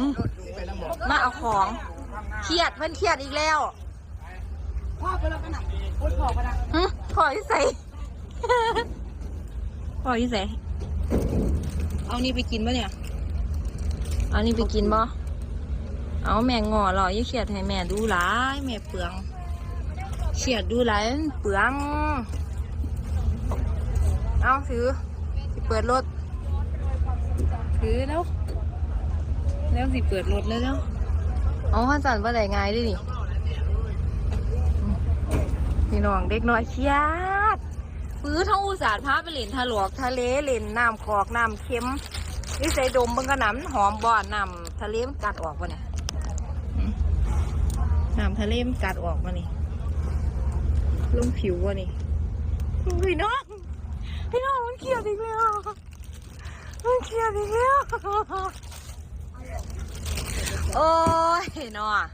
อืมมาเอาของเครียดเพิ่นเครียดอีกแล้วพ่อไปแล้วกันนะโอ๊ยพ่อไปนะหึขออีใส่ ขออีใส่เอานี่ไปกินปะเนี่ย เอานี่ไปกินบ่เอาแม่งอหรออย่าเครียดให้แม่ดูหลายแม่เปลืองเครียดดูหลายมันเปลือง เอาถือสิเปิดรถถือแล้ว แล้วสิเปิดรถแล้วแล้วเอาข้าสันว่าได้ง่ายด้วยนี่อืมพี่น้องเด็กน้อยเครียดฟื้อท้องอุตสาห์พาไปเล่นทะลวกทะเลเล่นน้ำคอกน้ำเค็มนี่ใส่ดมเบิ่งกระหน่ำหอมบ่อนน้ำทะเลมันกัดออกวะเนี่ยอืมน้ำทะเลมันกัดออกวะนี่ลงผิววะนี่พี่น้องพี่น้องมันเครียดอีกแล้วมันเครียดอีกแล้ว โอ้ยเนาะ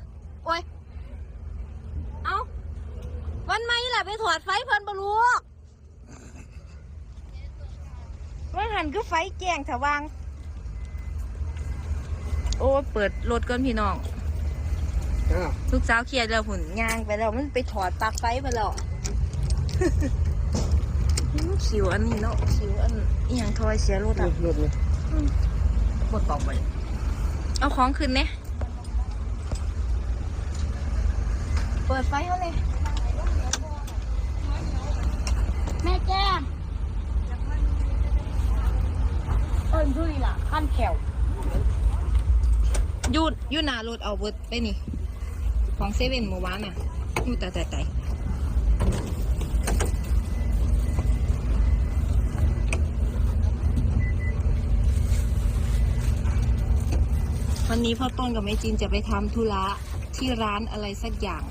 โอ้ย เอาวันไม่ล่ะไปถอดไฟเพิ่นบลูกว่าหันคือไฟแจ้งถวาง โอ้ยเปิดรถก่อนพี่น้องลูกสาวเครียดแล้วผุนย่างไปแล้วมันไปถอดปลั๊กไฟไปแล้วคิวอันนี้เนาะคิวอันอหย่างทอยเสียรถอะรถเลยโคตรตอบไป เอาของขึ้นไหม เปิดไฟเขาเลย แม่แก้มเอิญดูนี่ล่ะขั้นแขวยูดยูนารถเอาเบิดไปนี่ ของเซเว่นเมื่อวานน่ะยูแต่แต่แต่วันนี้พ่อต้นกับแม่จินจะไปทำธุระที่ร้านอะไรสักอย่าง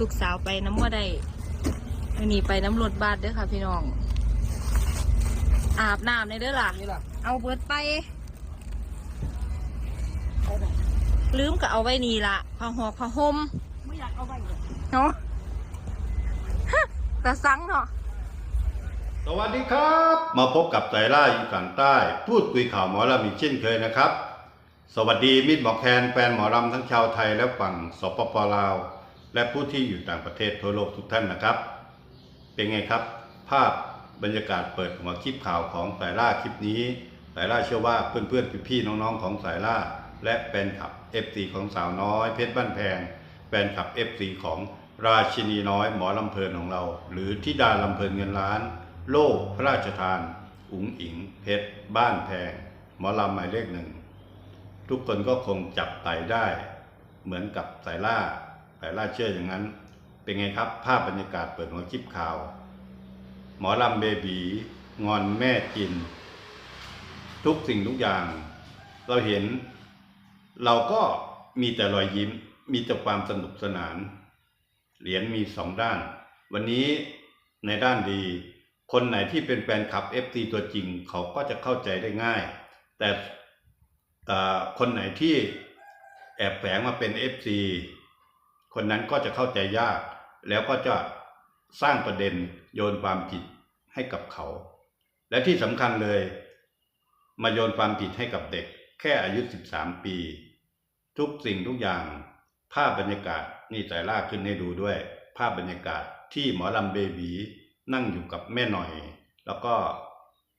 ลูกสาวไปน้ำว่าได้อันนี้ไปน้ำรถบัสเด้อค่ะ พี่น้อง อาบน้ำในเด้อล่ะ นี่ล่ะเอาเบิดไปลืมก็เอาไว้นี่ละผ้าหอกผ้าห่มไม่อยากเอาไปเลยเนาะแต่สังเนาะ สวัสดีครับ มาพบกับใจล่าอีสานใต้ พูดคุยข่าวหมอลำอีกเช่นเคยนะครับ สวัสดีมิตรหมอแคนแฟนหมอลำทั้งชาวไทยและฝั่งสปปลาว และผู้ที่อยู่ต่างประเทศทั่วโลกทุกท่านนะครับ เป็นไงครับ ภาพบรรยากาศเปิดหัวคลิปข่าวของสายล่าคลิปนี้ สายล่าเชื่อว่าเพื่อนๆพี่ๆน้องๆของสายล่า และแฟนคลับ FC ของสาวน้อย เพชรบ้านแพงแฟนคลับ FC ของราชินีน้อยหมอลำเพลินของเรา หรือทิดาลำเพลินเงินล้าน โล่พระราชทานอุ๋งอิง เพชรบ้านแพงหมอลำหมายเลขหนึ่ง ทุกคนก็คงจับไต่ได้ เหมือนกับสายล่า สายล่าเชื่ออย่างนั้น เป็นไงครับ ภาพบรรยากาศเปิดหัวคลิปข่าว หมอลำเบบีงอนแม่จิน ทุกสิ่งทุกอย่าง เราเห็น เราก็มีแต่รอยยิ้ม มีแต่ความสนุกสนาน เหรียญมีสองด้าน วันนี้ในด้านดี คนไหนที่เป็นแฟนคลับ FT ตัวจริง เขาก็จะเข้าใจได้ง่าย แต่คนไหนที่แอบแฝงมาเป็น FC คนนั้นก็จะเข้าใจยาก แล้วก็จะสร้างประเด็นโยนความผิดให้กับเขา และที่สำคัญเลย มาโยนความผิดให้กับเด็ก แค่อายุ 13 ปี ทุกสิ่งทุกอย่าง ภาพบรรยากาศนี่ใจลากขึ้นให้ดูด้วย ภาพบรรยากาศที่หมอลำเบบีนั่งอยู่กับแม่หน่อย แล้วก็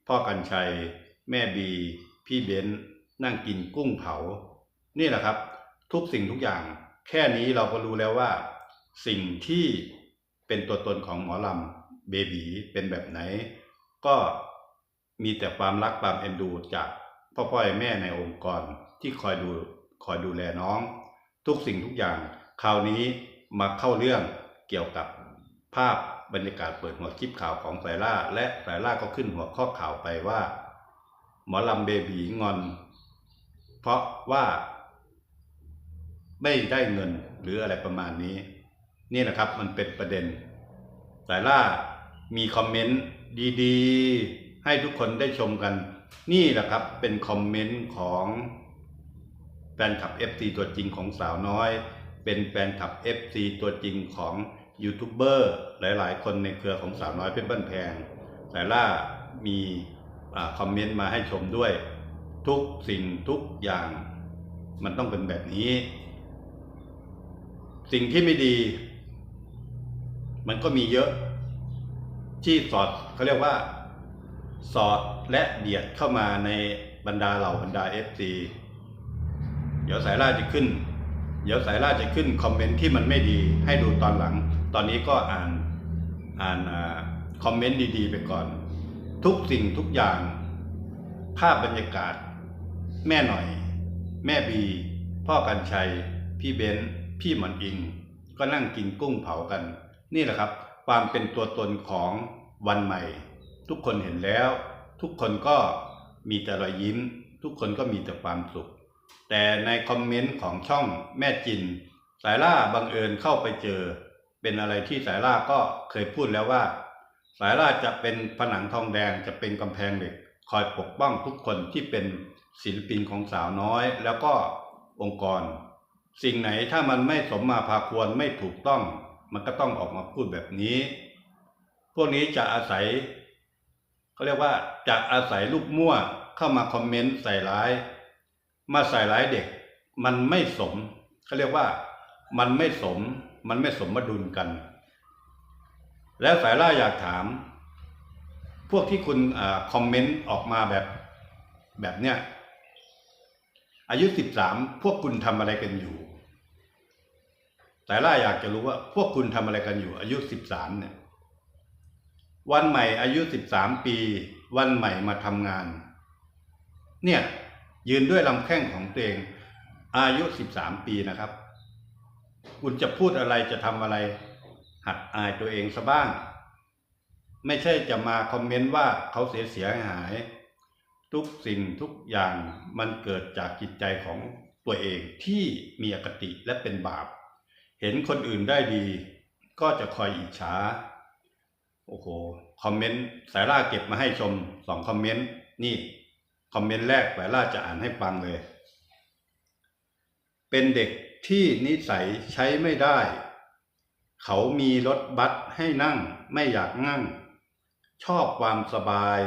พ่อกันชัย แม่บี พี่เบนนั่งกินกุ้งเผา นี่แหละครับ ทุกสิ่งทุกอย่าง แค่นี้เราก็รู้แล้วว่า สิ่งที่เป็นตัวตนของหมอลำเบบีเป็นแบบไหน ก็มีแต่ความรักความเอ็นดูจากพ่อพ่อแม่ในองค์กรที่คอยดูคอยดูแลน้อง ทุกสิ่งทุกอย่างคราวนี้มาเข้าเรื่องเกี่ยวกับภาพบรรยากาศเปิดหัวคลิปข่าวของสายล่า และสายล่าก็ขึ้นหัวข้อข่าวไปว่า หมอลำเบบีงอน เพราะว่า ไม่ได้เงินหรืออะไรประมาณนี้ นี่แหละครับมันเป็นประเด็นสายล่ามีคอมเมนต์ดีๆ ให้ทุกคนได้ชมกัน นี่แหละครับเป็นคอมเมนต์ของแฟนคลับ FC ตัวจริงของสาวน้อย เป็นแฟนคลับ FC ตัวจริงของยูทูบเบอร์หลายๆ คนในเครือของสาวน้อยเพชรบ้านแพงสายล่ามีอคอมเมนต์มาให้ชมด้วย ทุกสิ่งทุกอย่างมันต้องเป็นแบบนี้ สิ่งที่ไม่ดี มันก็มีเยอะที่สอดเขาเรียกว่า สอดและเบียดเข้ามาในบรรดาเหล่าบรรดาเอฟซีเดี๋ยวสายล่าจะขึ้น เดี๋ยวสายล่าจะขึ้นคอมเมนต์ที่มันไม่ดีให้ดูตอนหลัง ตอนนี้ก็อ่านอ่านอคอมเมนต์ดีๆ ไปก่อน ทุกสิ่งทุกอย่าง ภาพบรรยากาศ แม่หน่อย แม่บี พ่อกันชัย พี่เบนซ์ พี่หมอนอิง ก็นั่งกินกุ้งเผากัน นี่แหละครับ ความเป็นตัวตนของวันใหม่ ทุกคนเห็นแล้ว ทุกคนก็มีแต่รอยยิ้ม ทุกคนก็มีแต่ความสุข แต่ในคอมเมนต์ของช่องแม่จิน สายล่าบังเอิญเข้าไปเจอ เป็นอะไรที่สายล่าก็เคยพูดแล้วว่า สายล่าจะเป็นผนังทองแดงจะเป็นกำแพงเหล็ก คอยปกป้องทุกคนที่เป็นศิลปินของสาวน้อย แล้วก็องค์กร สิ่งไหนถ้ามันไม่สมมาพาควรไม่ถูกต้อง มันก็ต้องออกมาพูดแบบนี้ พวกนี้จะอาศัยเขาเรียกว่าจะอาศัยลูกมั่วเข้ามาคอมเมนต์ใส่ร้าย มาใส่ร้ายเด็ก มันไม่สมเขาเรียกว่า มันไม่สม มันไม่สมดุลกัน แล้วสายล่าอยากถาม พวกที่คุณอคอมเมนต์ออกมาแบบแบบเนี้ยอายุสิบสามพวกคุณทำอะไรกันอยู่ สายล่าอยากจะรู้ว่าพวกคุณทำอะไรกันอยู่ อายุสิบสามเนี่ย วันใหม่อายุสิบสามปี วันใหม่มาทำงาน เนี่ย ยืนด้วยลำแข้งของตัวเอง อายุสิบสามปีนะครับ คุณจะพูดอะไรจะทำอะไร หัดอายตัวเองซะบ้าง ไม่ใช่จะมาคอมเมนต์ว่าเขาเสียเสียหาย ทุกสิ่งทุกอย่างมันเกิดจากจิตใจของตัวเองที่มีอคติและเป็นบาป เห็นคนอื่นได้ดี ก็จะคอยอิจฉาโอ้โหคอมเมนต์สายล่าเก็บมาให้ชมสองคอมเมนต์นี่คอมเมนต์แรกสายล่าจะอ่านให้ฟังเลย เป็นเด็กที่นิสัยใช้ไม่ได้ เขามีรถบัสให้นั่งไม่อยากนั่ง ชอบความสบาย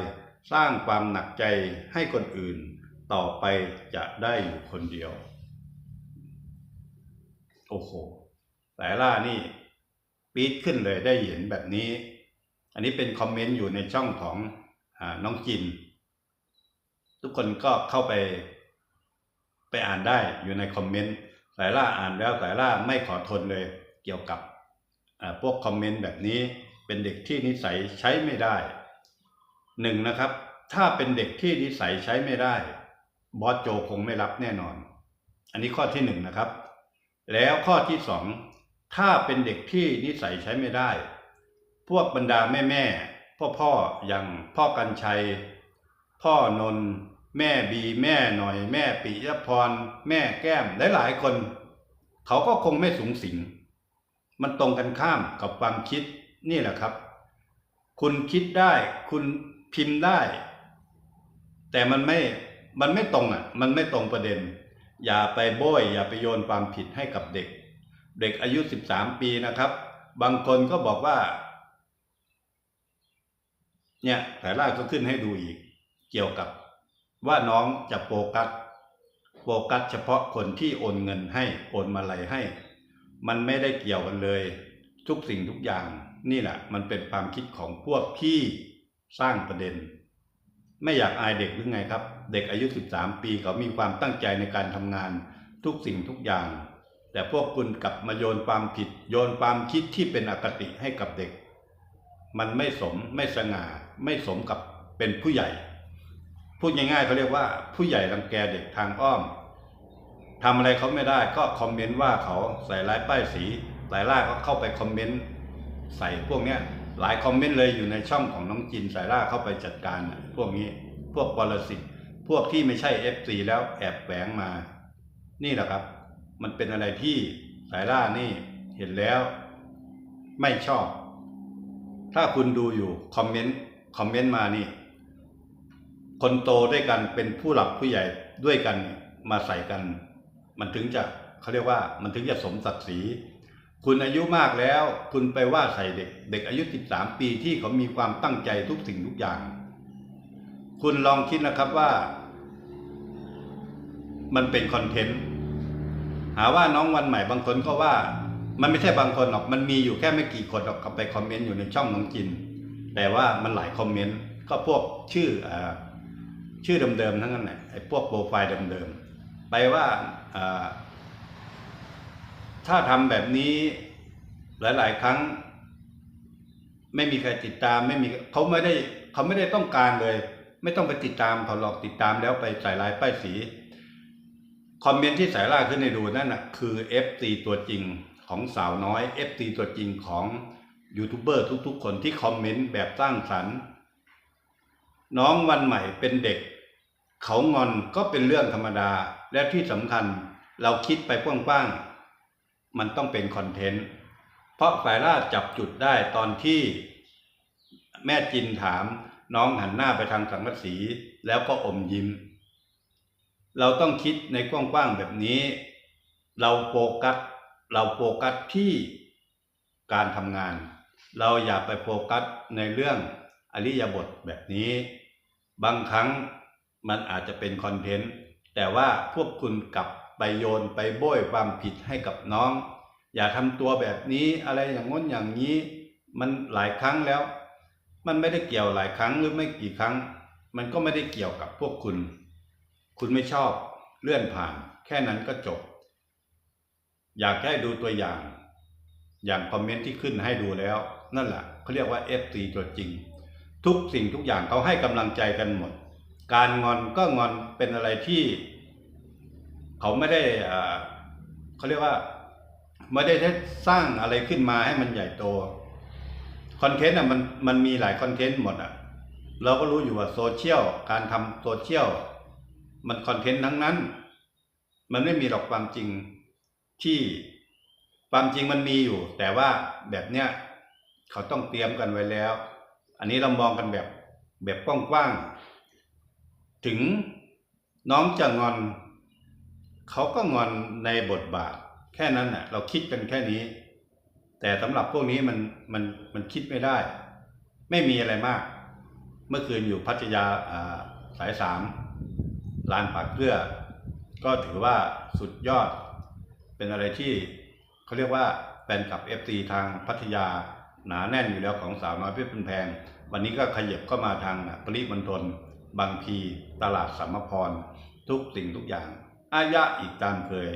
สร้างความหนักใจให้คนอื่น ต่อไปจะได้อยู่คนเดียว โอ้โห สายล่านี่ปี๊ดขึ้นเลยได้เห็นแบบนี้ อันนี้เป็นคอมเมนต์อยู่ในช่องของอน้องจิน ทุกคนก็เข้าไป ไปอ่านได้อยู่ในคอมเมนต์สายล่าอ่านแล้วสายล่าไม่ขอทนเลยเกี่ยวกับพวกคอมเมนต์แบบนี้เป็นเด็กที่นิสัยใช้ไม่ได้หนึ่งนะครับ ถ้าเป็นเด็กที่นิสัยใช้ไม่ได้ บอสโจคงไม่รับแน่นอน อันนี้ข้อที่หนึ่งนะครับ แล้วข้อที่สอง ถ้าเป็นเด็กที่นิสัยใช้ไม่ได้ พวกบรรดาแม่แม่พ่อพ่ออย่างพ่อกันชัย พ่อนนท์แม่บีแม่หน่อย แม่ปิยพร แม่แก้มหลายๆคน เขาก็คงไม่สูงสิง มันตรงกันข้ามกับความคิดนี่แหละครับ คุณคิดได้คุณพิมพ์ได้ แต่มันไม่มันไม่ตรงอะ มันไม่ตรงประเด็น อย่าไปโบยอย่าไปโยนความผิดให้กับเด็ก เด็กอายุสิบสามปีนะครับ บางคนก็บอกว่า เนี่ยแต่ล่าก็ขึ้นให้ดูอีก เกี่ยวกับว่าน้องจะโฟกัสโฟกัสเฉพาะคนที่โอนเงินให้โอนมาลัยให้ มันไม่ได้เกี่ยวกันเลย ทุกสิ่งทุกอย่าง นี่แหละ มันเป็นความคิดของพวกที่สร้างประเด็น ไม่อยากอายเด็กหรือไงครับ เด็กอายุ 13 ปีเขามีความตั้งใจในการทำงานทุกสิ่งทุกอย่าง แต่พวกคุณกลับมาโยนความผิด โยนความคิดที่เป็นอคติให้กับเด็ก มันไม่สมไม่สง่า ไม่สมกับเป็นผู้ใหญ่ พูดง่ายๆเขาเรียกว่าผู้ใหญ่รังแกเด็กทางอ้อมทำอะไรเขาไม่ได้ก็คอมเมนต์ว่าเขาใส่ร้ายป้ายสีหลายล่าก็เข้าไปคอมเมนต์ใส่พวกเนี้ยหลายคอมเมนต์เลยอยู่ในช่องของน้องจินสายล่าเข้าไปจัดการ พวกนี้พวกปรสิตพวกที่ไม่ใช่เอฟซีแล้วแอบแฝงมา นี่แหละครับ มันเป็นอะไรที่สายล่านี่เห็นแล้ว ไม่ชอบ ถ้าคุณดูอยู่คอมเมนต์คอมเมนต์มานี่ คนโตด้วยกันเป็นผู้หลักผู้ใหญ่ด้วยกันมาใส่กัน มันถึงจะเขาเรียกว่ามันถึงจะสมศักดิ์ศรีคุณอายุมากแล้ว คุณไปว่าใส่เด็ก เด็กอายุ 13 ปีที่เขามีความตั้งใจทุกสิ่งทุกอย่าง คุณลองคิดนะครับว่า มันเป็นคอนเทนต์ หาว่าน้องวันใหม่บางคนก็ว่า มันไม่ใช่บางคนหรอกมันมีอยู่แค่ไม่กี่คนหรอกเขาไปคอมเมนต์อยู่ในช่องน้องจิน แต่ว่ามันหลายคอมเมนต์ก็พวกชื่ออชื่อเดิมๆทั้งนั้นแหละไอ้พวกโปรไฟล์เดิมๆไปว่าอ่าถ้าทำแบบนี้หลายๆ ครั้ง ไม่มีใครติดตามไม่มีเขาไม่ได้เขาไม่ได้ต้องการเลย ไม่ต้องไปติดตามเขาหรอกติดตามแล้วไปใส่ลายป้ายสี คอมเมนต์ที่สายล่าขึ้นให้ดูนั่นน่ะคือ FT ตัวจริงของสาวน้อย FT ตัวจริงของยูทูบเบอร์ทุกๆ คนที่คอมเมนต์แบบสร้างสรรค์ น้องวันใหม่เป็นเด็ก เขางอนก็เป็นเรื่องธรรมดาและที่สำคัญเราคิดไปกว้างๆมันต้องเป็นคอนเทนต์เพราะฝ่ายล่าจับจุดได้ตอนที่แม่จินถามน้องหันหน้าไปทางสังกสีแล้วก็อมยิ้ม เราต้องคิดในกว้างๆแบบนี้ เราโฟกัสเราโฟกัสที่การทำงาน เราอย่าไปโฟกัสในเรื่องอริยบทแบบนี้ บางครั้งมันอาจจะเป็นคอนเทนต์แต่ว่าพวกคุณกลับไปโยนไปโบยความผิดให้กับน้อง อย่าทำตัวแบบนี้อะไรอย่างง้นอย่างนี้ มันหลายครั้งแล้ว มันไม่ได้เกี่ยวหลายครั้งหรือไม่กี่ครั้ง มันก็ไม่ได้เกี่ยวกับพวกคุณ คุณไม่ชอบเลื่อนผ่าน แค่นั้นก็จบ อยากให้ดูตัวอย่าง อย่างคอมเมนต์ที่ขึ้นให้ดูแล้ว นั่นแหละเขาเรียกว่า FT ตัวจริง ทุกสิ่งทุกอย่างเขาให้กำลังใจกันหมด การงอนก็งอนเป็นอะไรที่ เขาไม่ได้อ่าเขาเรียกว่าไม่ได้สร้างอะไรขึ้นมาให้มันใหญ่โตคอนเทนต์อะมันมันมีหลายคอนเทนต์หมดอะ เราก็รู้อยู่ว่าโซเชียลการทำโซเชียล มันคอนเทนต์ทั้งนั้น มันไม่มีหรอกความจริงที่ความจริงมันมีอยู่ แต่ว่าแบบเนี้ยเขาต้องเตรียมกันไว้แล้ว อันนี้เรามองกันแบบแบบกว้างๆถึงน้องจะงอน เขาก็งอนในบทบาท แค่นั้นน่ะ เราคิดกันแค่นี้ แต่สำหรับพวกนี้มันมันมันคิดไม่ได้ ไม่มีอะไรมาก เมื่อคืนอยู่พัทยาอ่าสายสาม ลานปากเกลือก็ถือว่าสุดยอด เป็นอะไรที่เขาเรียกว่าแฟนคลับ FT ทางพัทยาหนาแน่นอยู่แล้วของสาวน้อยเพชรเป็นแพง วันนี้ก็ขยับเข้ามาทางปริมณฑลบางพีตลาดสัมมพร ทุกสิ่งทุกอย่าง อายะอีกตามเคย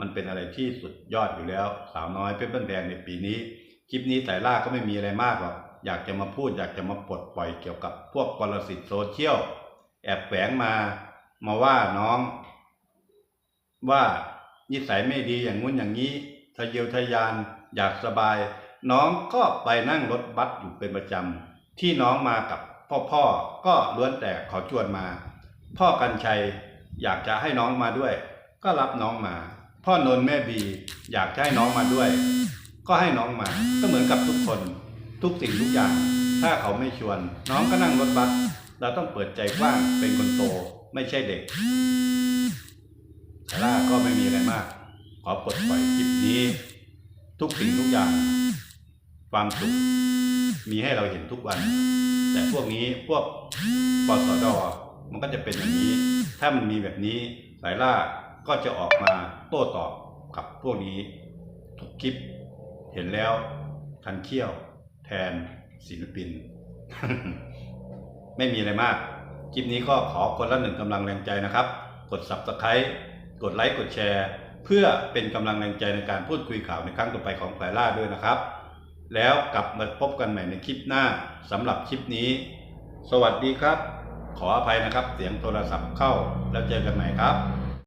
มันเป็นอะไรที่สุดยอดอยู่แล้ว สาวน้อยเพชรเป็นแพงในปีนี้ คลิปนี้สายล่าก็ไม่มีอะไรมากหรอกอยากจะมาพูดอยากจะมาปลดปล่อยเกี่ยวกับพวกปรสิตโซเชียลแอบแฝงมา มาว่าน้อง ว่านิสัยไม่ดีอย่างงู้นอย่างนี้ทะเยอทะยานอยากสบาย น้องก็ไปนั่งรถบัสอยู่เป็นประจำที่น้องมากับพ่อพ่อก็ล้วนแต่ขอชวนมา พ่อกันชัยอยากจะให้น้องมาด้วย ก็รับน้องมา พ่อนนแม่บีอยากจะให้น้องมาด้วย ก็ให้น้องมา ก็เหมือนกับทุกคน ทุกสิ่งทุกอย่าง ถ้าเขาไม่ชวน น้องก็นั่งรถบัสเราต้องเปิดใจกว้างเป็นคนโต ไม่ใช่เด็กสาระก็ไม่มีอะไรมาก ขอปลดปล่อยคลิปนี้ ทุกสิ่งทุกอย่าง ความสุข มีให้เราเห็นทุกวัน แต่พวกนี้พวกปสดมันก็จะเป็นอย่างนี้ ถ้ามันมีแบบนี้สายล่าก็จะออกมาโต้ตอบกับพวกนี้ ทุกคลิปเห็นแล้วทันเขี้ยว แทนศิลปิน ไม่มีอะไรมาก คลิปนี้ก็ขอคนละหนึ่งกำลังแรงใจนะครับ กด subscribe กดไลค์กดแชร์ เพื่อเป็นกำลังแรงใจในการพูดคุยข่าวในครั้งต่อไปของแพรล่าด้วยนะครับ แล้วกลับมาพบกันใหม่ในคลิปหน้าสำหรับคลิปนี้ สวัสดีครับ ขออภัยนะครับ เสียงโทรศัพท์เข้าแล้วเจอกันใหม่ครับ